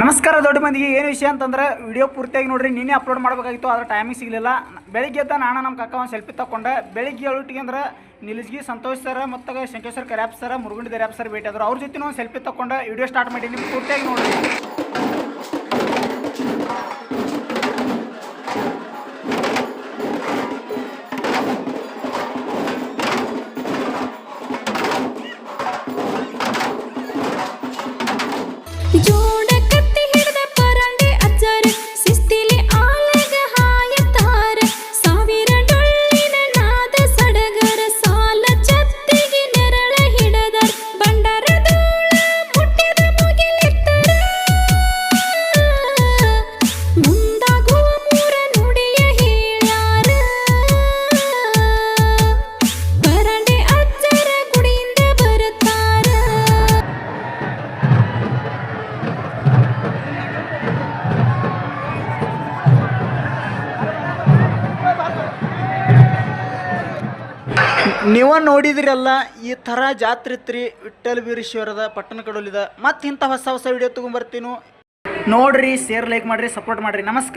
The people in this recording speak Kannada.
ನಮಸ್ಕಾರ ದೊಡ್ಡ ಮಂದಿಗೆ, ಏನು ವಿಷಯ ಅಂತಂದ್ರೆ ವಿಡಿಯೋ ಪೂರ್ತಿಯಾಗಿ ನೋಡ್ರಿ, ನಿನ್ನೆ ಅಪ್ಲೋಡ್ ಮಾಡಬೇಕಾಗಿತ್ತು, ಆದ್ರೆ ಟೈಮಿಂಗ್ ಸಿಗಲಿಲ್ಲ. ಬೆಳಿಗ್ಗೆ ಎದ್ದ ನಾನು ನಮ್ಮ ಕಕ್ಕ ಒಂದು ಸೆಲ್ಫಿ ತಗೊಂಡೆ ಬೆಳಿಗ್ಗೆ ಏಳುಟಿಗೆ ಅಂದ್ರೆ ನಿಲ್ಸ್ಗಿ ಸಂತೋಷ್ ಸರ್ ಮತ್ತು ಶಂಕೇಶ್ವರ್ ಕರ್ಯಾಪ್ ಸರ್ ಮುರುಗುಂಡಿ ದರ್ಯಾಪ್ ಸರ್ ಭೇಟಿ ಆದರು. ಅವ್ರ ಜೊತೆ ಒಂದು ಸೆಲ್ಫಿ ತಗೊಂಡೆ ವಿಡಿಯೋ ಸ್ಟಾರ್ಟ್ ಮಾಡಿ, ನಿಮ್ಗೆ ಪೂರ್ತಿಯಾಗಿ ನೋಡ್ರಿ. ಜೋಡ ನೀವ ನೋಡಿದಿರಲ್ಲ, ಈ ತರ ಜಾತ್ರೆ ಇತ್ರಿ ವಿಠಲ್ ಬೀರೇಶ್ವರದ ಪಟ್ಟಣ ಕಡೋಲಿದ ಮತ್ತೆ ಇಂಥ ಹೊಸ ಹೊಸ ವಿಡಿಯೋ ತೊಗೊಂಬರ್ತೀನು ನೋಡ್ರಿ ಶೇರ್ ಲೈಕ್ ಮಾಡ್ರಿ ಸಪೋರ್ಟ್ ಮಾಡ್ರಿ. ನಮಸ್ಕಾರ.